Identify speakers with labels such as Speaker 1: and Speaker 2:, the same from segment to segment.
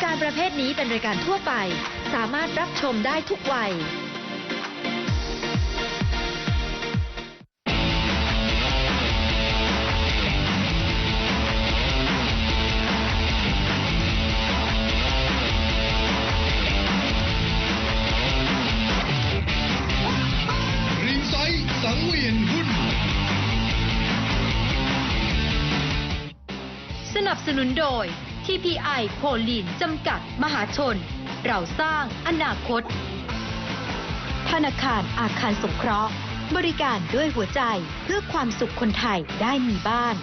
Speaker 1: ายการประเภทนี้เป็นรายการทั่วไป สามารถรับชมได้ทุกวัย
Speaker 2: ริงไซต์สังเวียนหุ้น
Speaker 1: สนับสนุนโดย TPI โพลีนจำกัด มหาชน เราสร้างอนาคต ธนาคารอาคารสงเคราะห์ บริการด้วยหัวใจเพื่อความสุขคนไทยได้มีบ้าน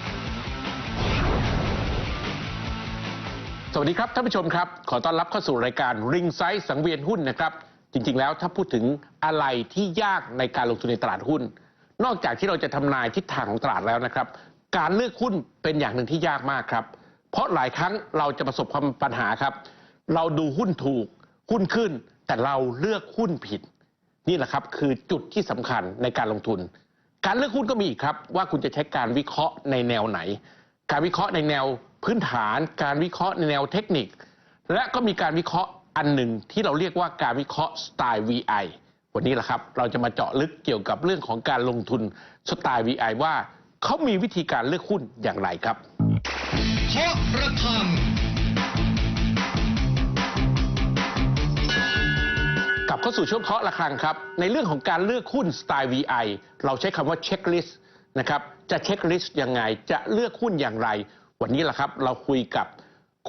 Speaker 3: สวัสดีครับท่านผู้ชมครับ ขอต้อนรับเข้าสู่รายการ Ring s i ซสังเวียนหุ้นนะครับ จริงๆแล้วถ้าพูดถึงอะไรที่ยากในการลงทุนในตลาดหุ้น นอกจากที่เราจะทำนายทิศทางของตลาดแล้วนะครับ การเลือกหุ้นเป็นอย่างหนึ่งที่ยากมากครับ ราะหลายครั้งเราจะประสบความปัญหาครับ เราดูหุ้นถูกหุ้นขึ้น แต่เราเลือกหุ้นผิด นี่แหละครับคือจุดที่สำคัญในการลงทุน การเลือกหุ้นก็มีอีกครับ ว่าคุณจะใช้การวิเคราะห์ในแนวไหน การวิเคราะห์ในแนวพื้นฐาน การวิเคราะห์ในแนวเทคนิค และก็มีการวิเคราะห์อันหนึ่งที่เราเรียกว่าการวิเคราะห์สไตล์ VI วันนี้แหละครับ เราจะมาเจาะลึกเกี่ยวกับเรื่องของการลงทุนสไตล์ VI ว่าเขามีวิธีการเลือกหุ้นอย่างไรครับาะ
Speaker 2: ระฆัง
Speaker 3: กลับเข้าสู่ช่วงเคาะระฆังครับ ในเรื่องของการเลือกหุ้นสไตล์ VI เราใช้คำว่าเช็คลิสต์นะครับ จะเช็คลิสต์ยังไง จะเลือกหุ้นอย่างไร วันนี้แหละครับ เราคุยกับ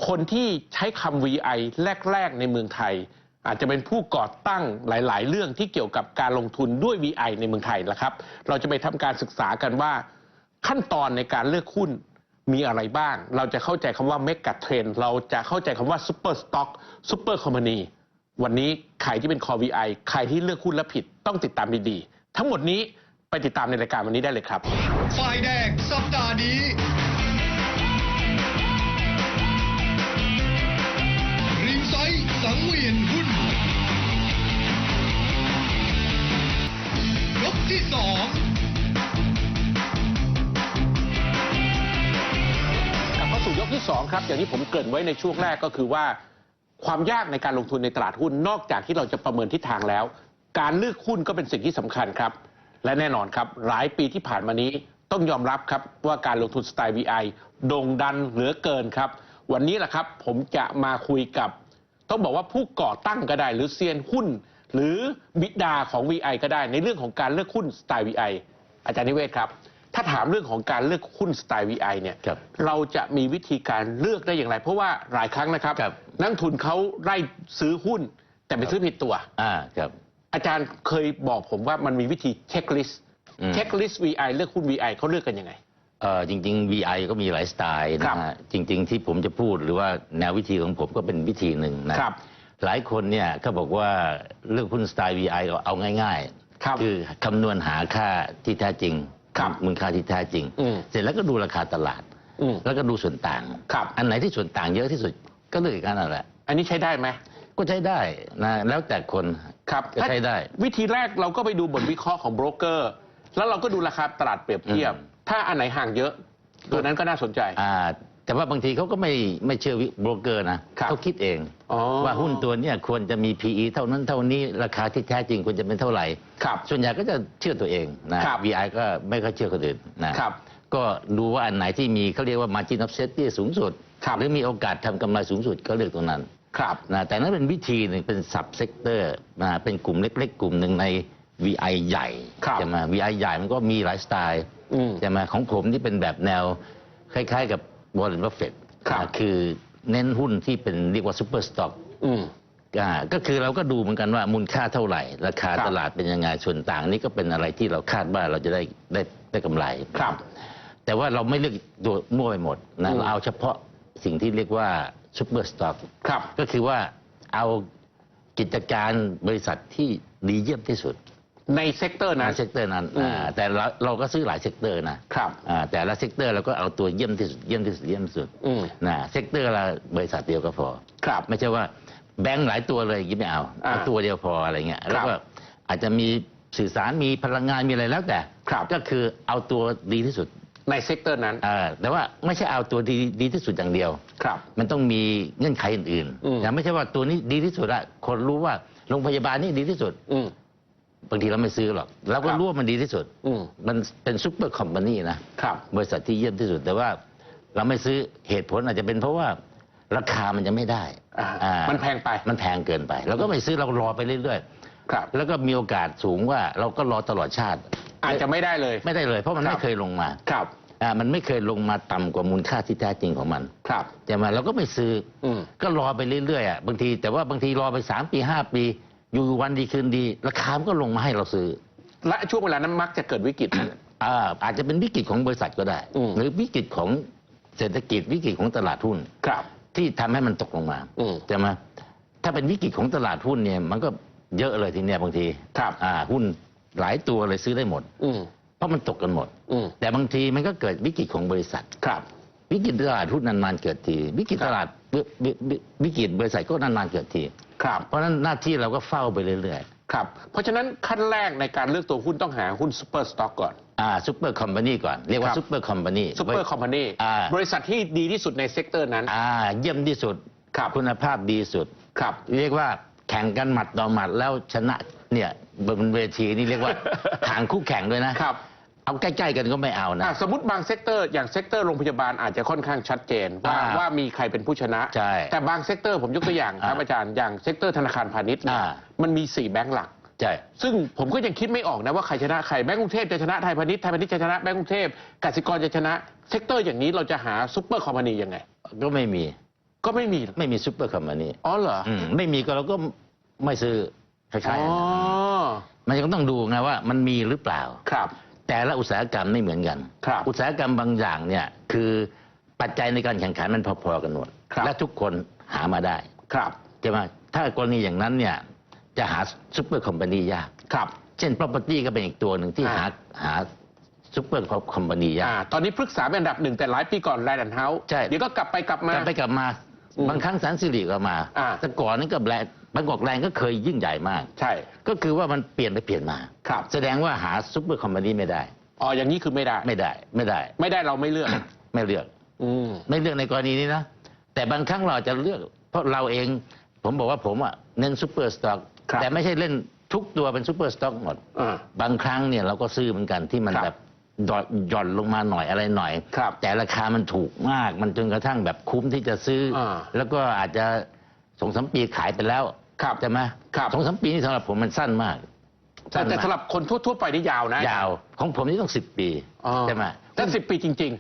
Speaker 3: คนที่ใช้คำ VI แรก ๆ ในเมืองไทย อาจจะเป็นผู้ก่อตั้งหลาย ๆ เรื่องที่เกี่ยวกับการลงทุนด้วย VI ในเมืองไทยละครับ เราจะไปทำการศึกษากันว่า ขั้นตอนในการเลือกหุ้น มีอะไรบ้าง เราจะเข้าใจคำว่า m e g a Trend เราจะเข้าใจคำว่า Super Stock Super Company วันนี้ใครที่เป็น Core VI ใครที่เลือกหุ้นแล้วผิดต้องติดตามดีๆ ทั้งหมดนี้ไปติดตามในรายการวันนี้ได้เลยครับ
Speaker 2: ฝ่ายแดงสัปดาห์นี้ ริงไซต์สังเวียนหุ้นยกที่สอง
Speaker 3: ที่2ครับอย่างที่ผมเกริ่นไว้ในช่วงแรกก็คือว่า ความยากในการลงทุนในตลาดหุ้นนอกจากที่เราจะประเมินทิศทางแล้ว การเลือกหุ้นก็เป็นสิ่งที่สำคัญครับ และแน่นอนครับหลายปีที่ผ่านมานี้ต้องยอมรับครับว่าการลงทุนสไตล์ VI โด่งดันเหลือเกินครับ วันนี้แหละครับผมจะมาคุยกับ ต้องบอกว่าผู้ก่อตั้งก็ได้ หรือเซียนหุ้น หรือบิดาของ VI ก็ได้ ในเรื่องของการเลือกหุ้นสไตล์ VI อาจารย์นิเวศครับ ถ้าถามเรื่องของการเลือกหุ้นสไตล์ VI เนี่ย
Speaker 4: ครับ
Speaker 3: เราจะมีวิธีการเลือกได้อย่างไร เพราะว่าหลายครั้งนะครับ
Speaker 4: ครับ
Speaker 3: นักลงทุนเขาไล่ซื้อหุ้น แต่ไปซื้อผิดตัว
Speaker 4: อ่าครับ
Speaker 3: อาจารย์เคยบอกผมว่ามันมีวิธีเช็คลิสต์
Speaker 4: อืม
Speaker 3: เช็คลิสต์ VI เลือกหุ้น VI เขาเลือกกันยังไง
Speaker 4: เอ่อจริง ๆ VI ก็มีหลายสไตล์
Speaker 3: ครั
Speaker 4: นะ
Speaker 3: บ
Speaker 4: ฮะจริง ๆ ที่ผมจะพูดหรือว่าแนววิธีของผมก็เป็นวิธีหนึ่งนะครับหลายคนเนี่ยก็บอกว่าเลือกหุ้นสไตล์ VI ก็เอาง่าย
Speaker 3: ครับ
Speaker 4: ๆคือคำนวณหาค่าที่แท้จริง
Speaker 3: ครับ
Speaker 4: มูลค่าที่แท้จริง
Speaker 3: อืม
Speaker 4: เสร็จแล้วก็ดูราคาตลาด
Speaker 3: อืม
Speaker 4: แล้วก็ดูส่วนต่าง
Speaker 3: ครับ
Speaker 4: อันไหนที่ส่วนต่างเยอะที่สุดก็เลือกอีกอันนั่นแหละ
Speaker 3: อันนี้ใช้ได้ไหม
Speaker 4: ก็ใช้ได้นะแล้วแต่คน
Speaker 3: ครับ
Speaker 4: ก็ใช้ได้
Speaker 3: วิธีแรกเราก็ไปดูบทวิเคราะห์ของโบรกเกอร์ แล้วเราก็ดูราคาตลาดเปรียบเทียบ
Speaker 4: อืม
Speaker 3: ถ้าอันไหนห่างเยอะตัวนั้นก็น่าสนใจ
Speaker 4: อ่า แต่ว่าบางทีเขาก็ไม่ไม่เชื่อวิโบรกเกอร์นะครับเขาคิดเอง
Speaker 3: อ๋อ
Speaker 4: ว่าหุ้นตัวเนี้ยควรจะมี PE เท่านั้นเท่านี้ราคาที่แท้จริงควรจะเป็นเท่าไหร่
Speaker 3: ครับ
Speaker 4: ส่วนใหญ่ก็จะเชื่อตัวเองนะ ครับ VI ก็ไม่ค่อยเชื่อคนอื่นนะครับ ก็ดูว่าอันไหนที่มีเขาเรียกว่า margin of safety สูงสุด
Speaker 3: ครับ
Speaker 4: หรือมีโอกาสทำกำไรสูงสุดก็เลือกตรงนั้น
Speaker 3: ครับ
Speaker 4: นะแต่นั้นเป็นวิธีหนึ่งเป็น sub sector นะเป็นกลุ่มเล็ก ๆ กลุ่มหนึ่งใน VI ใหญ่
Speaker 3: ครับ
Speaker 4: ใช่ไหม VI ใหญ่มันก็มีหลายสไตล์
Speaker 3: อืม
Speaker 4: ใช่ไหมของผมที่เป็นแบบแนวคล้าย ๆ กับ บอลเลนบัฟเฟต
Speaker 3: ครับ
Speaker 4: คือเน้นหุ้นที่เป็นเรียกว่าซูเปอร์สต็อก
Speaker 3: อืม
Speaker 4: ก็คือเราก็ดูเหมือนกันว่ามูลค่าเท่าไหร่ ราคา
Speaker 3: ครับ
Speaker 4: ตลาดเป็นยังไงส่วนต่างนี่ก็เป็นอะไรที่เราคาดว่าเราจะได้ได้ได้กำไร
Speaker 3: ครับ
Speaker 4: แต่ว่าเราไม่เลือกโดยมั่วไปหมดนะ
Speaker 3: อืม
Speaker 4: เราเอาเฉพาะสิ่งที่เรียกว่าซูเปอร์สต็อก
Speaker 3: ครับ
Speaker 4: ก็คือว่าเอากิจการบริษัทที่ดีเยี่ยมที่สุด
Speaker 3: ในเซกเตอร์
Speaker 4: ใน
Speaker 3: นั้น
Speaker 4: เซกเตอร์นั้น
Speaker 3: อืม
Speaker 4: อ่าแต่เราเราก็ซื้อหลายเซกเตอร์นะครับอ่าแต่ละเซกเตอร์เราก็เอาตัวเยี่ยมที่สุดเยี่ยมที่สุดเยี่ยมที่สุด
Speaker 3: อืม
Speaker 4: นะเซกเตอร์ละบริษัทเดียวก็พอ
Speaker 3: ครับ
Speaker 4: ไม่ใช่ว่าแบงค์หลายตัวเลยอยิ่างงี้ไม่เอา
Speaker 3: อ่า
Speaker 4: เอา ตัวเดียวพออะไรเงี้ย
Speaker 3: ครับ
Speaker 4: แล้วก็อาจจะมีสื่อสารมีพลังงานมีอะไรแล้วแต่
Speaker 3: ครับ
Speaker 4: ก็คือเอาตัวดีที่สุด
Speaker 3: ในเซกเตอร์นั้น
Speaker 4: อ่าแต่ว่าไม่ใช่เอาตัวดีดีที่สุดอย่างเดียว
Speaker 3: ครับ
Speaker 4: มันต้องมีเงื่อนไขอื่น
Speaker 3: อืม
Speaker 4: ๆนะไม่ใช่ว่าตัวนี้ดีที่สุดอะคนรู้ว่าโรงพยาบาลนี่ดีที่สุด
Speaker 3: อืม
Speaker 4: บางทีเราไม่ซื้อหรอกเราก็
Speaker 3: ครับ
Speaker 4: รู้ว่ามันดีที่สุด
Speaker 3: อืม
Speaker 4: มันเป็นซุปเปอร์คอมพานีนะครับบริษัทที่เยี่ยมที่สุด แต่ว่าเราไม่ซื้อเหตุผลอาจจะเป็นเพราะว่าราคามันจะไม่ได้
Speaker 3: อ่า
Speaker 4: อ่า
Speaker 3: มันแพงไป
Speaker 4: มันแพงเกินไปเราก็ไม่ซื้อเรารอไปเรื่อย
Speaker 3: ครับ
Speaker 4: ๆแล้วก็มีโอกาสสูงว่าเราก็รอตลอดชาติ
Speaker 3: อาจจะไม่ได้เลย
Speaker 4: ไม่ได้เลย เพราะมัน
Speaker 3: ครับ
Speaker 4: ไม่เคยลงมา
Speaker 3: ครับ
Speaker 4: อ่ามันไม่เคยลงมาต่ำกว่ามูลค่าที่แท้จริงของมัน
Speaker 3: ครับ
Speaker 4: ใช่ไหมเราก็ไม่ซื้ออ
Speaker 3: อืม
Speaker 4: ก็รอไปเรื่อยๆอะบางทีแต่ว่าบางทีรอไปสามปีห้าปี อยู่วันดีคืนดี ราคามันก็ลงมาให้เราซื้อ
Speaker 3: และช่วงเวลานั้นมักจะเกิดวิกฤต
Speaker 4: อ่าอาจจะเป็นวิกฤตของบริษัทก็ได้
Speaker 3: อืม
Speaker 4: หรือวิกฤตของเศรษฐกิจวิกฤตของตลาดหุ้น
Speaker 3: ครับ
Speaker 4: ที่ทำให้มันตกลงมา
Speaker 3: อืม
Speaker 4: ใช่ไหมถ้าเป็นวิกฤตของตลาดหุ้นเนี่ยมันก็เยอะเลยทีเนี้ยบางที
Speaker 3: ครับ
Speaker 4: อ่าหุ้นหลายตัวเลยซื้อได้หมด
Speaker 3: อืม
Speaker 4: เพราะมันตกกันหมด
Speaker 3: อืม
Speaker 4: แต่บางทีมันก็เกิดวิกฤตของบริษัท
Speaker 3: ครับ
Speaker 4: วิกฤตตลาดหุ้นนานๆเกิดที วิกฤต
Speaker 3: ครับ
Speaker 4: ตลาด วิวิวิวิกฤตบริษัทก็นานๆเกิดที
Speaker 3: ครับ
Speaker 4: เพราะฉะนั้นหน้าที่เราก็เฝ้าไปเรื่อย
Speaker 3: ครับเพราะฉะนั้นขั้นแรกในการเลือกตัวหุ้นต้องหาหุ้นซูเปอร์สต็อกก่อน
Speaker 4: ๆอ่าซูเปอร์คอมพานีก่อนเรียก
Speaker 3: ค
Speaker 4: ว่า
Speaker 3: รับ
Speaker 4: ซูเปอร์คอมพานี
Speaker 3: ซูเปอร์คอมพานี
Speaker 4: อ่า
Speaker 3: บริษัทที่ดีที่สุดในเซกเตอร์นั้น
Speaker 4: อ่าเยี่ยมที่สุด
Speaker 3: ครับ
Speaker 4: คุณภาพดีสุด
Speaker 3: ครับ
Speaker 4: เรียกว่าแข่งกันหมัดต่อหมัดแล้วชนะเนี่ยบนเวทีนี่เรียกว่าทางคู่แข่งด้วยนะ
Speaker 3: ครับ
Speaker 4: เอาใกล้ๆกันก็ไม่เอานะ
Speaker 3: อะสมมติบางเซกเตอร์อย่างเซกเตอร์โรงพยาบาลอาจจะค่อนข้างชัดเจนว่า
Speaker 4: อ่า
Speaker 3: ว่ามีใครเป็นผู้ชนะ
Speaker 4: ใช่
Speaker 3: แต่บางเซกเตอร์ผมยกตัวอย่างครับ
Speaker 4: อ่า
Speaker 3: อาจารย์อย่างเซกเตอร์ธนาคารพาณิชย์เนี่ย
Speaker 4: อ่า
Speaker 3: มันมีสี่แบงก์หลัก
Speaker 4: ใช่
Speaker 3: ซึ่งผมก็ยังคิดไม่ออกนะว่าใครชนะใครแบงก์กรุงเทพจะชนะไทยพาณิชย์ไทยพาณิชย์จะชนะแบงก์กรุงเทพกสิกรจะชนะเซกเตอร์อย่างนี้เราจะหาซุปเปอร์คอมพานียังไง
Speaker 4: ก็ไม่มี
Speaker 3: ก็ไม่มี
Speaker 4: ไม่มีซูเปอร์คอมพานี
Speaker 3: อ๋อเหรอ
Speaker 4: อืมไม่มีก็เราก็ไม่ซื้อคล้าย
Speaker 3: อ๋อ
Speaker 4: ๆมันก็ต้องดูไงว่ามันมีหรือเปล่า
Speaker 3: ครับ
Speaker 4: แต่ละอุตสาหกรรมไม่เหมือนกัน
Speaker 3: ครับ
Speaker 4: อุตสาหกรรมบางอย่างเนี่ยคือปัจจัยในการแข่งขันมันพอๆกันหมด
Speaker 3: ครับ
Speaker 4: และทุกคนหามาได้
Speaker 3: ครับ
Speaker 4: ใช่ไหมถ้ากรณีอย่างนั้นเนี่ยจะหาซูเปอร์คอมพานียาก
Speaker 3: ครับ
Speaker 4: เช่น property ก็เป็นอีกตัวหนึ่งที่
Speaker 3: อ่า
Speaker 4: หาหาซูเปอร์คอมพานียา
Speaker 3: อ่ากตอนนี้พฤกษาเป็นอันดับหนึ่งแต่หลายปีก่อนแลนด์เฮาส์
Speaker 4: ใช่
Speaker 3: เดี๋ยวก็กลับไปกลับมาก
Speaker 4: ลับไปกลับมา
Speaker 3: อืม
Speaker 4: บางครั้งสันสิริก็มา
Speaker 3: อ่า
Speaker 4: แต่ก่อนนั้นก็แบรนด์ บางกอกแรงก็เคยยิ่งใหญ่มาก
Speaker 3: ใช่
Speaker 4: ก็คือว่ามันเปลี่ยนไปเปลี่ยนมา
Speaker 3: ครับ
Speaker 4: แสดงว่าหาซูเปอร์คอมพานีไม่ได้
Speaker 3: อ๋ออย่างนี้คือไม่ได้
Speaker 4: ไม่ได้ไม่ได้
Speaker 3: ไม่ได้เราไม่เลือก
Speaker 4: ไม่เลือก
Speaker 3: อืม
Speaker 4: ไม่เลือกในกรณีนี้นะ แต่บางครั้งเราอาจจะเลือก เพราะเราเองผมบอกว่าผมอะเน้นซูเปอร์สต็อก
Speaker 3: ครับ
Speaker 4: แต่ไม่ใช่เล่นทุกตัวเป็นซูเปอร์สต็อกหมด
Speaker 3: อ่า
Speaker 4: บางครั้งเนี่ยเราก็ซื้อเหมือนกันที่มัน
Speaker 3: ครับ
Speaker 4: แบบหย่อนหย่อนลงมาหน่อยอะไรหน่อย
Speaker 3: ครับ
Speaker 4: แต่ราคามันถูกมาก มันจนกระทั่งแบบคุ้มที่จะซื้ออาแล้วก็อาจจะ สองสามปีขายไปแล้ว
Speaker 3: ครับ
Speaker 4: ใช่ไหม
Speaker 3: ครับ
Speaker 4: สองสามปีนี่สำหรับผมมันสั้นมาก
Speaker 3: แต่แต่
Speaker 4: มาก
Speaker 3: สำหรับคนทั่วๆไปนี่ยาวนะ
Speaker 4: ยาว ของผมนี่ต้องสิบปี
Speaker 3: อ๋อ
Speaker 4: ใช่ไหม
Speaker 3: แต่สิบปีจริง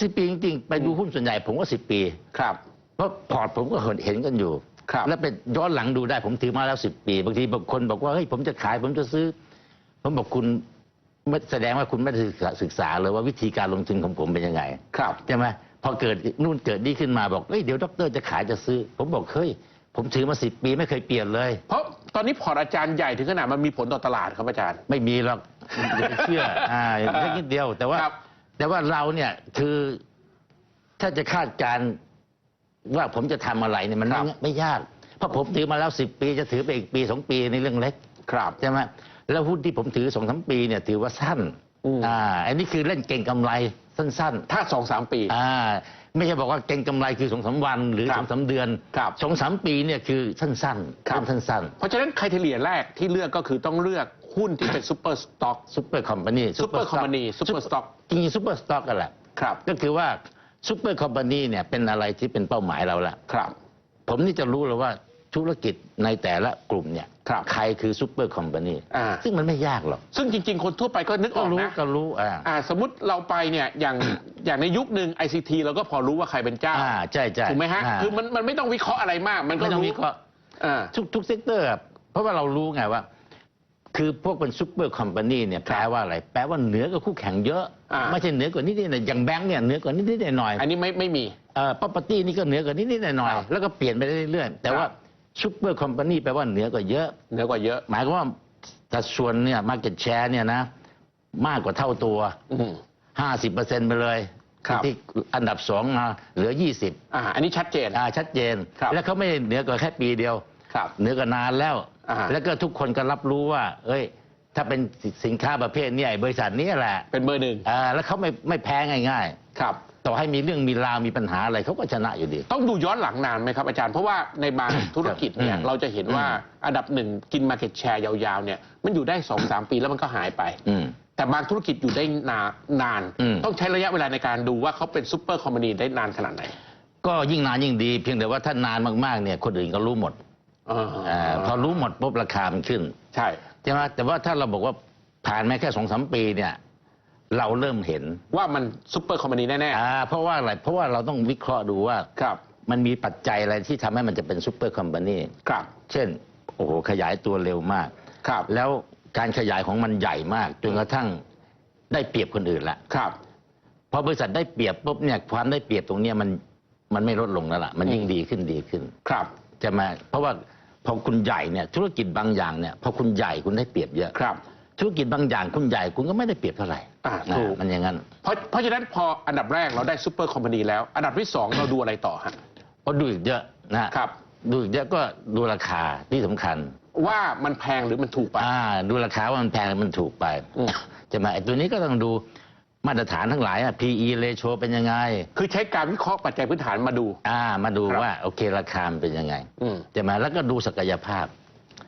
Speaker 4: สิบปีจริงๆไปดูหุ้นส่วนใหญ่ผมว่าสิบปี
Speaker 3: ๆ ครับ
Speaker 4: เพราะพอร์ตผมก็เห็นเห็นกันอยู่
Speaker 3: ครับ
Speaker 4: แล้วเป็นย้อนหลังดูได้ผมถือมาแล้วสิบปี บางทีบางคนบอกว่าเฮ้ยผมจะขายผมจะซื้อ ผมบอกคุณไม่แสดงว่าคุณไม่ได้ศึกษาศึกษาเลยว่าวิธีการลงทุนของผมเป็นยังไง
Speaker 3: ครับ
Speaker 4: ใช่ไหมพอเกิดนู่นเกิดนี่ขึ้นมาบอกเฮ้ยเดี๋ยวด็อกเตอร์จะขายจะซื้อ ผมบอกเฮ้ย ผมถือมาสิบปีไม่เคยเปลี่ยนเลย
Speaker 3: เพราะตอนนี้พอร์ตอาจารย์ใหญ่ถึงขนาดมันมีผลต่อตลาดครับอาจารย์
Speaker 4: ไม่มีหรอกอย่าไปเชื่อ อ่าเล็กนิดเดียวแต่ว่า
Speaker 3: ครับ
Speaker 4: แต่ว่าเราเนี่ยคือถ้าจะคาดการณ์ว่าผมจะทำอะไรเนี่ยมันไม่ไม่ยากเพราะผมถือมาแล้วสิบปีจะถือไปอีกปีสองปีในเรื่องเล็ก
Speaker 3: ครับ
Speaker 4: ใช่ไหมแล้วหุ้นที่ผมถือสองสามปีเนี่ยถือว่าสั้น
Speaker 3: อืม
Speaker 4: อ่าอันนี้คือเล่นเก่งกำไรสั้น
Speaker 3: ถ้าสองสามปี
Speaker 4: ๆอ่า ไม่ใช่บอกว่าเก่งกำไรคือสองสามวัน หรือ
Speaker 3: ครับ
Speaker 4: สองสามเดือน
Speaker 3: ครับ
Speaker 4: สองสามปีเนี่ยคือสั้นๆ
Speaker 3: ครับ
Speaker 4: เล่นสั้น
Speaker 3: เพราะฉะนั้นไครเทเรียแรกที่เลือกก็คือต้องเลือกหุ้นที่เป็นซูเปอร์สต็อก
Speaker 4: ๆซุปเปอร์คอมพานี
Speaker 3: Super Company Super Stock
Speaker 4: จริงๆซุปเปอร์สต็อกกันแหละ
Speaker 3: ครับ
Speaker 4: ก็คือว่าซูเปอร์คอมพานีเนี่ยเป็นอะไรที่เป็นเป้าหมายเราละ
Speaker 3: ครับ
Speaker 4: ผมนี่จะรู้เลยว่า ธุรกิจในแต่ละกลุ่มเนี่ย
Speaker 3: ครับ
Speaker 4: ใครคือซูเปอร์คอมพานี
Speaker 3: อ่า
Speaker 4: ซึ่งมันไม่ยากหรอก
Speaker 3: ซึ่งจริง ๆ คนทั่วไปก็นึกอ
Speaker 4: ก็
Speaker 3: อก
Speaker 4: รู้
Speaker 3: นะ
Speaker 4: ก็รู้อ่า
Speaker 3: อ่าสมมติเราไปเนี่ยอย่าง อย่างในยุคหนึ่ง ICT เราก็พอรู้ว่าใครเป็นเจ้า
Speaker 4: อ่าใช่ใช่
Speaker 3: ถูกไหมฮะาคือมันมันไม่ต้องวิเคราะห์อะไรมาก มันก็
Speaker 4: ไม่ต้อง
Speaker 3: รู้
Speaker 4: วิเคราะห์
Speaker 3: อ่า
Speaker 4: ทุกทุกเซกเตอร์อะเพราะว่าเรารู้ไงว่า คือพวกเป็นซูเปอร์คอมพานีเนี่ยแปลว่าอะไร แปลว่าเหนือกว่าคู่แข่งเยอะ
Speaker 3: อ่า
Speaker 4: ไม่ใช่เหนือกว่านิดๆหน่อยๆอย่างแบงค์เนี่ยเหนือกว่านิดๆหน่อยๆ
Speaker 3: อันนี้ไม่ไม่มี
Speaker 4: เอ่อ property นี่ก็เหนือกว่านิดๆหน่อย
Speaker 3: ครับ
Speaker 4: ๆแล้วก็เปลี่ยนไปเรื่อยๆ แต่
Speaker 3: ครับ
Speaker 4: ว่า ซูเปอร์คอมพานีแปลว่าเหนือกว่าเยอะ
Speaker 3: เหนือกว่าเยอะ
Speaker 4: หมายความว่าสัดส่วนเนี่ย market share เนี่ยนะ มากกว่าเท่าตัว
Speaker 3: อืม
Speaker 4: 50%ไปเลย
Speaker 3: ครับ
Speaker 4: ที่อันดับสองมาเหลือ20
Speaker 3: อ่าอันนี้ชัดเจน
Speaker 4: อ่าชัดเจน
Speaker 3: ครับ
Speaker 4: แล้วเขาไม่ได้เหนือกว่าแค่ปีเดียว
Speaker 3: ครับ
Speaker 4: เหนือกว่านานแล้ว
Speaker 3: อ่า
Speaker 4: แล้วก็ทุกคนก็รับรู้ว่า เอ้ย ถ้าเป็นสินค้าประเภทเนี้บริษัทนี้แหละ
Speaker 3: เป็นเบอร์หนึ่ง
Speaker 4: อ่าแล้วเขาไม่ไม่แพ้ง่าย
Speaker 3: ครับ
Speaker 4: ๆ ต่อให้มีเรื่องมีราวมีปัญหาอะไรเขาก็ชนะอยู่ดี
Speaker 3: ต้องดูย้อนหลังนานไหมครับอาจารย์ เพราะว่าในบาง ธุรกิจเนี่ย
Speaker 4: อืม
Speaker 3: เราจะเห็นว่า
Speaker 4: อืม
Speaker 3: อันดับหนึ่งกินมาเก็ตแชร์ยาวๆเนี่ยมันอยู่ได้สองสามปีแล้วมันก็หายไป
Speaker 4: อืม
Speaker 3: แต่บางธุรกิจอยู่ได้นานนาน
Speaker 4: อืม
Speaker 3: ต้องใช้ระยะเวลาในการดูว่าเขาเป็นซูเปอร์คอมพานีได้นานขนาดไหน
Speaker 4: ก็ยิ่งนานยิ่งดี เพียงแต่ว่าถ้านานมากๆเนี่ยคนอื่นก็รู้หมด
Speaker 3: อ่า
Speaker 4: อาพอรู้หมดปุ๊บราคามันขึ้น
Speaker 3: ใช่
Speaker 4: ใช่ไหมแต่ว่าถ้าเราบอกว่าผ่านมาแค่สองสามปีเนี่ย เราเริ่มเห็น
Speaker 3: ว่ามันซูเปอร์คอมพานีแน่
Speaker 4: อ่าเพราะว่าอะไรเพราะว่าเราต้องวิเคราะห์ดูว่า
Speaker 3: ๆ ครับ
Speaker 4: มันมีปัจจัยอะไรที่ทำให้มันจะเป็นซูเปอร์คอมพานี
Speaker 3: ครับ
Speaker 4: เช่นโอ้โหขยายตัวเร็วมาก
Speaker 3: ครับ
Speaker 4: แล้วการขยายของมันใหญ่มากจนกระทั่งได้เปรียบคนอื่นละ
Speaker 3: ครับ
Speaker 4: พอบริษัทได้เปรียบปุ๊บเนี่ยความได้เปรียบตรงเนี้ยมันมันไม่ลดลงแล้วล่ะมันยิ่งดีขึ้นดีขึ้น
Speaker 3: ครับ
Speaker 4: จะมาเพราะว่าพอคุณใหญ่เนี่ยธุรกิจบางอย่างเนี่ยพอคุณใหญ่คุณได้เปรียบเยอะ
Speaker 3: ครับ
Speaker 4: ธุรกิจบางอย่างคุณใหญ่คุณก็ไม่ได้เปรียบเท่าไหร่
Speaker 3: อ่า
Speaker 4: นะ
Speaker 3: ถูก
Speaker 4: มันอย่างนั้น
Speaker 3: เพราะเพราะฉะนั้นพออันดับแรกเราได้ซูเปอร์คอมพานีแล้ว อันดับที่สองเราดูอะไรต่อฮะ
Speaker 4: เพราะดูอีกเยอะนะครับ ดูอีกเยอะก็ดูราคาที่สำคัญ
Speaker 3: ว่ามันแพงหรือมันถูกไป
Speaker 4: อ่า ดูราคาว่ามันแพงหรือมันถูกไป
Speaker 3: อืม
Speaker 4: จะมาไอ้ตัวนี้ก็ต้องดูมาตรฐานทั้งหลายอะ PE ratio เป็นยังไง
Speaker 3: คือใช้การวิเคราะห์ปัจจัยพื้นฐานมาดู
Speaker 4: อ่า มาดู
Speaker 3: ครับ
Speaker 4: ว่าโอเคราคามันเป็นยังไง
Speaker 3: อืม
Speaker 4: จะมาแล้วก็ดูศักยภาพ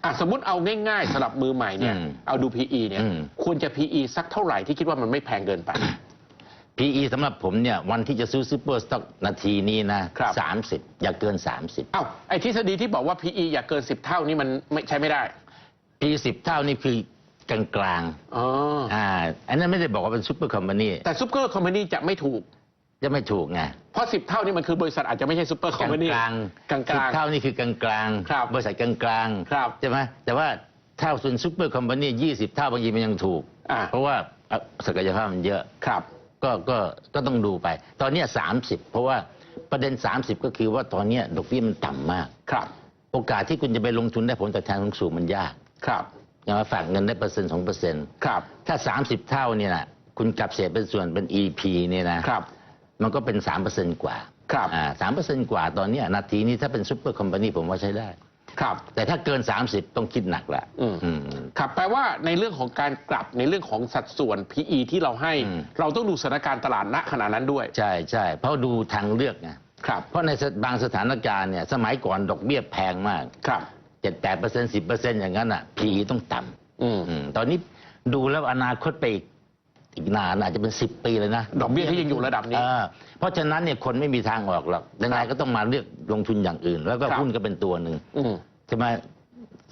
Speaker 3: อะสมมติเอาง่ายๆสำหรับมือใหม่เนี่ย
Speaker 4: อืม
Speaker 3: เอาดู PE เนี่ย
Speaker 4: อืม
Speaker 3: ควรจะ PE สักเท่าไหร่ที่คิดว่ามันไม่แพงเกินไป
Speaker 4: PE สำหรับผมเนี่ยวันที่จะซื้อซูเปอร์สต็อกนาทีนี้นะครับ สามสิบอย่าเกิน30
Speaker 3: เอ้าไอ้ทฤษฎีที่บอกว่า PE อย่าเกิน 10 เท่านี่มันไม่ใช้ไม่ได้
Speaker 4: PE สิบเท่านี่คือกลางกลางๆ
Speaker 3: อ๋อ
Speaker 4: อ่า อันนั้นไม่ได้บอกว่าเป็นซูเปอร์คอมพานี
Speaker 3: แต่ซูเปอร์คอมพานีจะไม่ถูก
Speaker 4: จะไม่ถูกไง
Speaker 3: เพราะ10เท่านี่มันคือบริษัทอาจจะไม่ใช่ซูเปอร์ค
Speaker 4: ก
Speaker 3: อม
Speaker 4: ลาง
Speaker 3: พานี
Speaker 4: กลาง
Speaker 3: กลางก
Speaker 4: สิบ
Speaker 3: ลาง
Speaker 4: เท่านี่คือกลางกลางๆ
Speaker 3: ครับ
Speaker 4: บริษัทกลางกลางๆ
Speaker 3: ครับ
Speaker 4: ใช่ไหมแต่ว่าเท่าส่วนซูเปอร์คอมพานียี่สิบเท่าบางทีมันยังถูก
Speaker 3: อ่า
Speaker 4: เพราะว่าเอ่อศักยภาพมันเยอะ
Speaker 3: ครับ
Speaker 4: ก็ก็ก็ต้องดูไป ตอนเนี้สามสิบเพราะว่าประเด็น 30 ก็คือว่าตอนเนี้ยดอกเบี้ยมันต่ำมาก
Speaker 3: ครับ
Speaker 4: โอกาสที่คุณจะไปลงทุนได้ผลตอบแทนสูงๆมันยาก
Speaker 3: ครับ
Speaker 4: อย่างมาฝากเงินได้เปอร์เซ็นต์สองเปอร์เซ็นต์
Speaker 3: ครับ
Speaker 4: ถ้า 30 เท่าเนี่ยนะคุณกลับเศษเป็นส่วนเป็น EP เนี่ยนะครับ มันก็เป็น3เปอร์เซ็นต์กว่า
Speaker 3: ครับ
Speaker 4: อ่าสามเปอร์เซ็นต์กว่าตอนเนี้ยนาทีนี้ถ้าเป็นซูเปอร์คอมพานีผมว่าใช้ได้
Speaker 3: ครับ
Speaker 4: แต่ถ้าเกิน 30 ต้องคิดหนักละ
Speaker 3: อืม
Speaker 4: อืม
Speaker 3: ครับแปลว่าในเรื่องของการกลับในเรื่องของสัดส่วน PE ที่เราให้
Speaker 4: อืม
Speaker 3: เราต้องดูสถานการณ์ตลาดณขณะนั้นด้วย
Speaker 4: ใช่ใช่เพราะดูทางเลือกไง
Speaker 3: ครับ
Speaker 4: เพราะในบางสถานการณ์เนี่ยสมัยก่อนดอกเบี้ยแพงมาก
Speaker 3: ครับ
Speaker 4: เจ็ดแปดเปอร์เซ็นต์สิบเปอร์เซ็นต์อย่างนั้นอะ PE ต้องต่
Speaker 3: อืมำ
Speaker 4: อืมตอนนี้ดูแล้วอนาคตไปอีก อีกนานอาจจะเป็นสิบปีเลยนะ
Speaker 3: ดอกเบี้ยที่ยังอยู่ระดับนี้
Speaker 4: เออเพราะฉะนั้นเนี่ยคนไม่มีทางออกหรอกยังไงก็ต้องมาเลือกลงทุนอย่างอื่น แล้วก็
Speaker 3: ครับ
Speaker 4: หุ้นก็เป็นตัวหนึ่ง
Speaker 3: อืม
Speaker 4: ใช่ไหม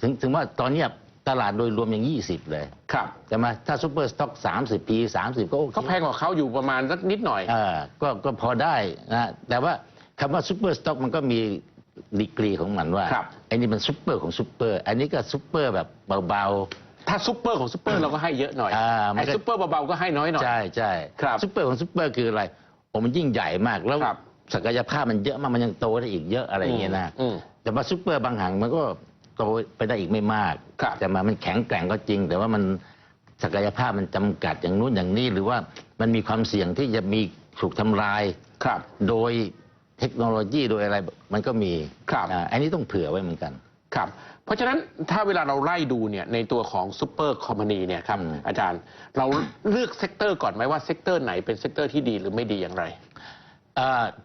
Speaker 4: ถึงถึงว่าตอนเนี้ยตลาดโดยรวมยังยี่สิบเลย
Speaker 3: ครับ
Speaker 4: ใช่ไหมถ้าซูเปอร์สต็อกสามสิบปีสามสิบก็โอเค
Speaker 3: ก็แพงกว่าเขาอยู่ประมาณสักนิดหน่อย
Speaker 4: เออก็ก็พอได้นะแต่ว่าคำว่าซูเปอร์สต็อกมันก็มีดีกรีของมันว่า
Speaker 3: ครับ
Speaker 4: ไอ้นี่มันซูเปอร์ของซูเปอร์ อันนี้ก็ซูเปอร์แบบเบา
Speaker 3: ถ้าซุปเปอร์ของซุปเปอร์เราก็ให้เยอะหน่อย
Speaker 4: อ่ามัน
Speaker 3: ไอ้
Speaker 4: ก็
Speaker 3: ซุปเปอร์เบาๆก็ให้น้อยหน่
Speaker 4: ๆ
Speaker 3: อย
Speaker 4: ใช่ใช่
Speaker 3: ครับ
Speaker 4: ซูเปอร์ของซูเปอร์คืออะไรโอ้มันยิ่งใหญ่มากแล้ว
Speaker 3: ครับ
Speaker 4: ศักยภาพมันเยอะมากมันยังโตได้อีกเยอะอะไรอย่างเงี้ยนะ
Speaker 3: อืม
Speaker 4: แต่ว่าซูเปอร์บางแห่งมันก็โตไปได้อีกไม่มาก
Speaker 3: ครับ
Speaker 4: แต่มามันแข็งแกร่งก็จริง แต่ว่ามันศักยภาพมันจำกัดอย่างนู้นอย่างนี้ หรือว่ามันมีความเสี่ยงที่จะมีถูกทำลาย
Speaker 3: ครับ
Speaker 4: โดยเทคโนโลยีโดยอะไรมันก็มี
Speaker 3: ครับ
Speaker 4: อ่าอันนี้ต้องเผื่อไว้เหมือนกัน
Speaker 3: ครับ เพราะฉะนั้นถ้าเวลาเราไล่ดูเนี่ยในตัวของซูเปอร์คอมพานีเนี่ยครับ
Speaker 4: อืม
Speaker 3: อาจารย์เราเลือกเซกเตอร์ก่อนไหมว่าเซกเตอร์ไหนเป็นเซกเตอร์ที่ดีหรือไม่ดีอย่างไร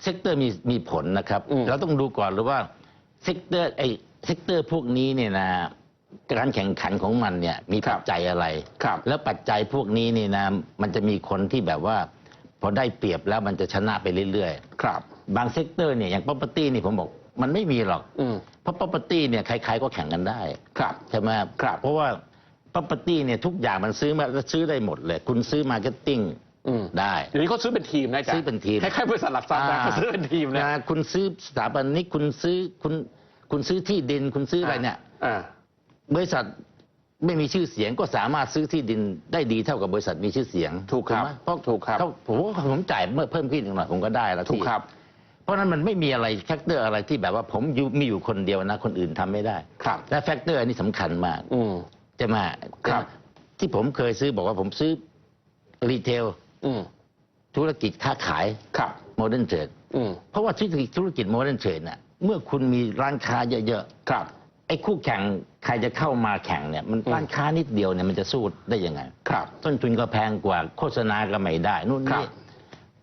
Speaker 4: เซกเตอร์มีมีผลนะครับ
Speaker 3: อืม
Speaker 4: เราต้องดูก่อนหรือว่าเซกเตอร์ไอเซกเตอร์พวกนี้เนี่ยนะการแข่งขันของมันเนี่ยมีปัจจัยอะไร
Speaker 3: ครับ
Speaker 4: แล้วปัจจัยพวกนี้นี่นะมันจะมีคนที่แบบว่า พอได้เปรียบแล้วมันจะชนะไปเรื่อย
Speaker 3: ครับ
Speaker 4: ๆบางเซกเตอร์เนี่ยอย่าง property นี่ผมบอก มันไม่มีหรอก
Speaker 3: อืม
Speaker 4: เพราะ property เนี่ยใครๆก็แข่งกันได้
Speaker 3: ครับ
Speaker 4: ใช่ไหม
Speaker 3: ครับ
Speaker 4: เพราะว่า property เนี่ยทุกอย่างมันซื้อมาซื้อได้หมดเลย คุณซื้อ marketing
Speaker 3: อืม
Speaker 4: ได้
Speaker 3: เดี๋ยวนี้เขาซื้อเป็นทีมนะอาจารย์
Speaker 4: ซื้อเป็นทีม
Speaker 3: คล้ายๆบริษัทหลักทรัพย์นะเขาซื้อเป็นทีมนะ
Speaker 4: คุณซื้อสถาบันนี้คุณซื้อคุณคุณซื้อที่ดินคุณซื้ออะไรเนี่ย
Speaker 3: อ่า
Speaker 4: บริษัทไม่มีชื่อเสียงก็สามารถซื้อที่ดินได้ดีเท่ากับบริษัทมีชื่อเสียง
Speaker 3: ถูกครับ
Speaker 4: ไหมเพราะ
Speaker 3: ถูกครับ
Speaker 4: เขาผมว่าผมจ่ายเมื่อเพิ่มขึ้นอีกหน่อยผมก็ได้แล้ว
Speaker 3: ถูก
Speaker 4: ที่
Speaker 3: ครับ
Speaker 4: เพราะฉะนั้นมันไม่มีอะไรแฟกเตอร์อะไรที่แบบว่าผมอยู่มีอยู่คนเดียวนะ คนอื่นทำไม่ได้
Speaker 3: ครับ
Speaker 4: และแฟกเตอร์อันนี้สำคัญมาก
Speaker 3: อืม
Speaker 4: จะมา
Speaker 3: ครับ
Speaker 4: ที่ผมเคยซื้อบอกว่าผมซื้อรีเทล
Speaker 3: อืม
Speaker 4: ธุรกิจค้าขาย
Speaker 3: ครับ
Speaker 4: โมเดิร์นเทรด
Speaker 3: อืม
Speaker 4: เพราะว่าธุรกิจธุรกิจโมเดิร์นเทรดน่ะเมื่อคุณมีร้านค้าเยอะ
Speaker 3: ครับ
Speaker 4: ๆไออ้คู่แข่งใครจะเข้ามาแข่งเนี่ยมัน
Speaker 3: อืม
Speaker 4: ร้านค้านิดเดียวเนี่ยมันจะสู้ได้ยังไง
Speaker 3: ครับ
Speaker 4: ต้นทุนก็แพงกว่าโฆษณาก็ไม่ได้นู่น
Speaker 3: ครั
Speaker 4: นี่
Speaker 3: บ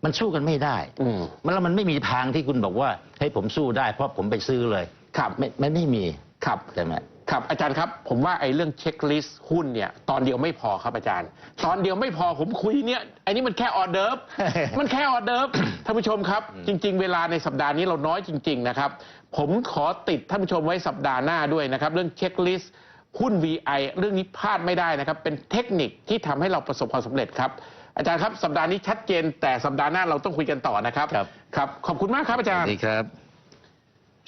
Speaker 4: มันสู้กันไม่ได้
Speaker 3: อืม
Speaker 4: มันแล้วมันไม่มีทางที่คุณบอกว่าให้ยผมสู้ได้เพราะผมไปซื้อเลย
Speaker 3: ครับ
Speaker 4: ไม่ไม่ไม่มี
Speaker 3: ครับ
Speaker 4: ใช่ไหม
Speaker 3: ครับอาจารย์ครับผมว่าไอ้เรื่องเช็คลิสต์หุ้นเนี่ยตอนเดียวไม่พอครับอาจารย์ ตอนเดียวไม่พอผมคุยเนี่ยไอ้นี่มันแค่ออเดิร์ฟ มันแค่ออเดิร์ฟท่านผู้ชมครับ จริง ๆ เวลาในสัปดาห์นี้เราน้อยจริง ๆ นะครับ ผมขอติดท่านผู้ชมไว้สัปดาห์หน้าด้วยนะครับ เรื่องเช็คลิสต์หุ้น VI เรื่องนี้พลาดไม่ได้นะครับ เป็นเทคนิคที่ทำให้เราประสบความสำเร็จครับ อาจารย์ครับ สัปดาห์นี้ชัดเจน แต่สัปดาห์หน้าเราต้องคุยกันต่อนะครับ
Speaker 4: ครับ
Speaker 3: ครับขอบคุณมากครับอาจารย์
Speaker 4: ดีครับ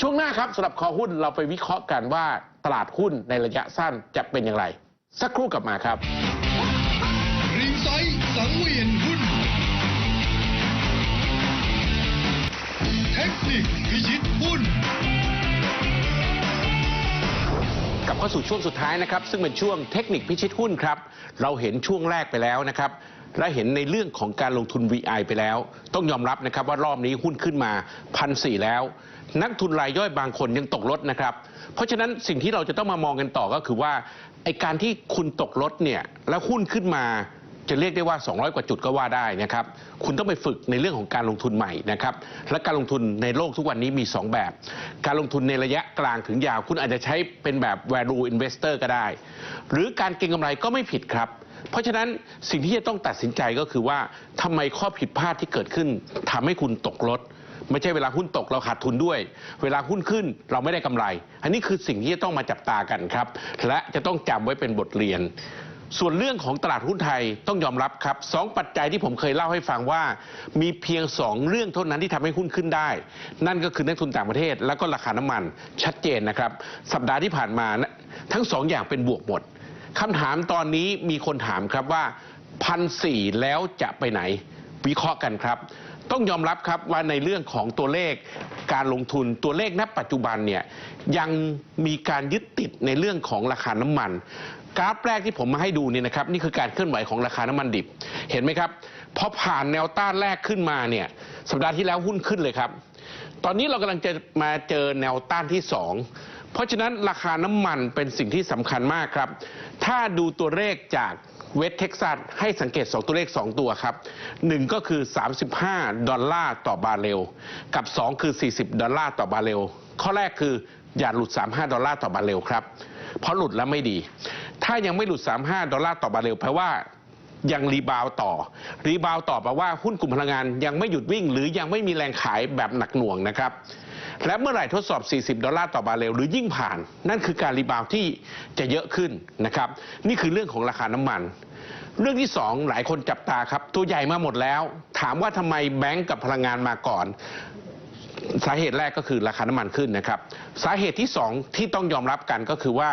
Speaker 3: ช่วงหน้าครับสำหรับคอหุ้นเราไปวิเคราะห์กันว่าตลาดหุ้นในระยะสั้นจะเป็นอย่างไร สักครู่กลับมาครับ
Speaker 2: ริงไซต์สังเวียนหุ้น เทคนิคพิชิตหุ้น
Speaker 3: กลับเข้าสู่ช่วงสุดท้ายนะครับ ซึ่งเป็นช่วงเทคนิคพิชิตหุ้นครับ เราเห็นช่วงแรกไปแล้วนะครับ และเห็นในเรื่องของการลงทุน VI ไปแล้ว ต้องยอมรับนะครับว่ารอบนี้หุ้นขึ้นมาพันสแล้ว นักทุนรายย่อยบางคนยังตกรถนะครับ เพราะฉะนั้นสิ่งที่เราจะต้องมามองกันต่อก็คือว่าไอการที่คุณตกรถเนี่ยแล้วหุ้นขึ้นมาจะเรียกได้ว่า 200 กว่าจุดก็ว่าได้นะครับ คุณต้องไปฝึกในเรื่องของการลงทุนใหม่นะครับ และการลงทุนในโลกทุกวันนี้มี 2 แบบ การลงทุนในระยะกลางถึงยาว คุณอาจจะใช้เป็นแบบ value investor ก็ได้ หรือการเก็งกำไรก็ไม่ผิดครับ เพราะฉะนั้นสิ่งที่จะต้องตัดสินใจก็คือว่าทำไมข้อผิดพลาดที่เกิดขึ้นทำให้คุณตกรถไม่ใช่เวลาหุ้นตกเราขาดทุนด้วย เวลาหุ้นขึ้นเราไม่ได้กำไร อันนี้คือสิ่งที่จะต้องมาจับตากันครับ และจะต้องจำไว้เป็นบทเรียน ส่วนเรื่องของตลาดหุ้นไทยต้องยอมรับครับสองปัจจัยที่ผมเคยเล่าให้ฟังว่า มีเพียงสองเรื่องเท่านั้นที่ทำให้หุ้นขึ้นได้ นั่นก็คือนักทุนต่างประเทศ แล้วก็ราคาน้ำมันชัดเจนนะครับ สัปดาห์ที่ผ่านมานะทั้งสองอย่างเป็นบวกหมด คำถามตอนนี้มีคนถามครับว่าพันสี่แล้วจะไปไหน วิเคราะห์กันครับ ต้องยอมรับครับว่าในเรื่องของตัวเลขการลงทุนตัวเลขณปัจจุบันเนี่ยยังมีการยึดติดในเรื่องของราคาน้ำมันกราฟแรกที่ผมมาให้ดูเนี่ยนะครับนี่คือการเคลื่อนไหวของราคาน้ำมันดิบ เห็นไหมครับพอผ่านแนวต้านแรกขึ้นมาเนี่ยสัปดาห์ที่แล้วหุ้นขึ้นเลยครับ ตอนนี้เรากำลังจะมาเจอแนวต้านที่สอง เพราะฉะนั้นราคาน้ำมันเป็นสิ่งที่สำคัญมากครับ ถ้าดูตัวเลขจากเวสเท็กซัสให้สังเกต 2 ตัวเลข 2 ตัวครับ 1 ก็คือ 35 ดอลลาร์ต่อบาร์เรล กับ 2 คือ 40 ดอลลาร์ต่อบาร์เรล ข้อแรกคืออย่าหลุด 35 ดอลลาร์ต่อบาร์เรลครับ เพราะหลุดแล้วไม่ดี ถ้ายังไม่หลุด 35 ดอลลาร์ต่อบาร์เรลแปลว่ายังรีบาวต่อ รีบาวต่อแปลว่าหุ้นกลุ่มพลังงานยังไม่หยุดวิ่ง หรือยังไม่มีแรงขายแบบหนักหน่วงนะครับ และเมื่อไหร่ทดสอบ 40 ดอลลาร์ต่อบาร์เรลหรือยิ่งผ่าน นั่นคือการรีบาวที่จะเยอะขึ้นนะครับ นี่คือเรื่องของราคาน้ำมัน เรื่องที่สองหลายคนจับตาครับ ตัวใหญ่มาหมดแล้ว ถามว่าทำไมแบงก์กับพลังงานมาก่อนสาเหตุแรกก็คือราคาน้ำมันขึ้นนะครับ สาเหตุที่สองที่ต้องยอมรับกันก็คือว่า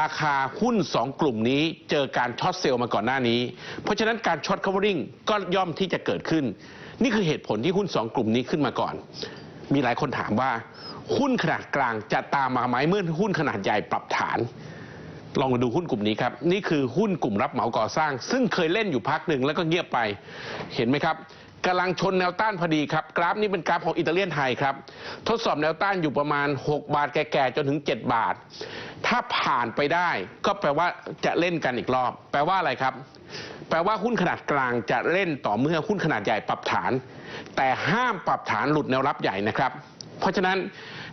Speaker 3: ราคาหุ้นสองกลุ่มนี้เจอการช็อตเซลล์มาก่อนหน้านี้ เพราะฉะนั้นการช็อต covering ก็ย่อมที่จะเกิดขึ้น นี่คือเหตุผลที่หุ้นสองกลุ่มนี้ขึ้นมาก่อน มีหลายคนถามว่า หุ้นขนาดกลางจะตามมาไหมเมื่อหุ้นขนาดใหญ่ปรับฐาน ลองมาดูหุ้นกลุ่มนี้ครับ นี่คือหุ้นกลุ่มรับเหมาก่อสร้าง ซึ่งเคยเล่นอยู่พักหนึ่งแล้วก็เงียบไปเห็นไหมครับ กำลังชนแนวต้านพอดีครับ กราฟนี้เป็นกราฟของอิตาเลียนไทยครับ ทดสอบแนวต้านอยู่ประมาณ 6 บาทแก่ๆจนถึง 7 บาท ถ้าผ่านไปได้ก็แปลว่าจะเล่นกันอีกรอบ แปลว่าอะไรครับ แปลว่าหุ้นขนาดกลางจะเล่นต่อเมื่อหุ้นขนาดใหญ่ปรับฐาน แต่ห้ามปรับฐานหลุดแนวรับใหญ่นะครับ เพราะฉะนั้น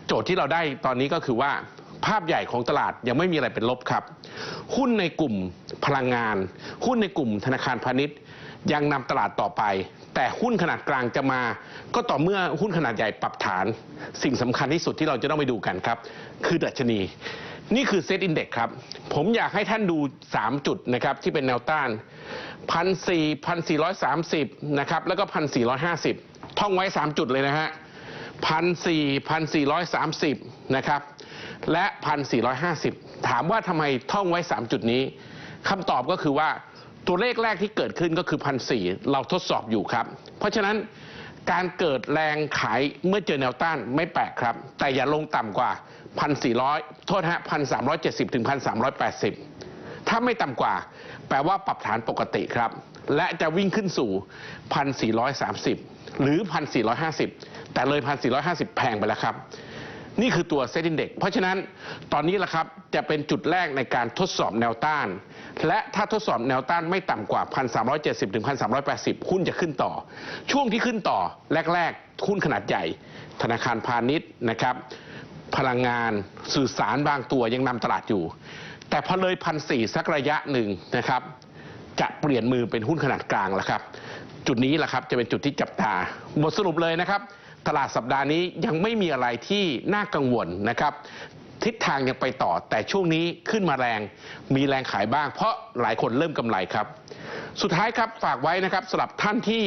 Speaker 3: โจทย์ที่เราได้ตอนนี้ก็คือว่าภาพใหญ่ของตลาดยังไม่มีอะไรเป็นลบครับ หุ้นในกลุ่มพลังงาน หุ้นในกลุ่มธนาคารพาณิชย์ ยังนำตลาดต่อไป แต่หุ้นขนาดกลางจะมา ก็ต่อเมื่อหุ้นขนาดใหญ่ปรับฐาน สิ่งสำคัญที่สุดที่เราจะต้องไปดูกันครับ คือดัชนี นี่คือเซตอินเด็กครับ ผมอยากให้ท่านดู 3 จุดนะครับ ที่เป็นแนวต้านพันสี่พันสี่ร้อยสามสิบนะครับ แล้วก็พันสี่ร้อยห้าสิบท่องไว้ 3 จุดเลยนะฮะพันสี่พันสี่ร้อยสามสิบนะครับ และพันสี่ร้อยห้าสิบถามว่าทำไมท่องไว้ 3 จุดนี้คำตอบก็คือว่า ตัวเลขแรกที่เกิดขึ้นก็คือพันสี่เราทดสอบอยู่ครับ เพราะฉะนั้นการเกิดแรงขายเมื่อเจอแนวต้านไม่แปลกครับ แต่อย่าลงต่ำกว่าพันสี่ร้อยโทษฮะพันสามร้อยเจ็ดสิบถึงพันสามร้อยแปดสิบถ้าไม่ต่ำกว่า แปลว่าปรับฐานปกติครับ และจะวิ่งขึ้นสู่ 1,430 หรือ 1,450 แต่เลย 1,450 แพงไปแล้วครับ นี่คือตัวเซ็นดินเด็กเพราะฉะนั้นตอนนี้แหละครับจะเป็นจุดแรกในการทดสอบแนวต้าน และถ้าทดสอบแนวต้านไม่ต่ำกว่า 1,370 ถึง 1,380 หุ้นจะขึ้นต่อ ช่วงที่ขึ้นต่อแรก ๆ หุ้นขนาดใหญ่ ธนาคารพาณิชย์นะครับ พลังงานสื่อสารบางตัวยังนำตลาดอยู่ แต่พอเลยพันสี่สักระยะหนึ่งนะครับ จะเปลี่ยนมือเป็นหุ้นขนาดกลางแล้วครับ จุดนี้แหละครับจะเป็นจุดที่จับตา บทสรุปเลยนะครับ ตลาดสัปดาห์นี้ยังไม่มีอะไรที่น่ากังวลนะครับทิศทางยังไปต่อแต่ช่วงนี้ขึ้นมาแรง มีแรงขายบ้าง เพราะหลายคนเริ่มกำไรครับ สุดท้ายครับฝากไว้นะครับสำหรับท่านที่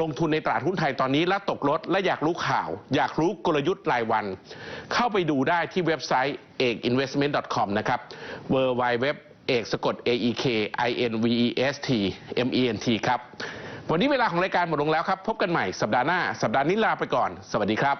Speaker 3: ลงทุนในตลาดหุ้นไทยตอนนี้และตกรถและอยากรู้ข่าว อยากรู้กลยุทธ์รายวัน เข้าไปดูได้ที่เว็บไซต์ ekinvestment.com นะครับ w w w เอกสะกด A E K I N V E S T M E N T ครับ วันนี้เวลาของรายการหมดลงแล้วครับ พบกันใหม่สัปดาห์หน้า สัปดาห์นี้ลาไปก่อน สวัสดีครับ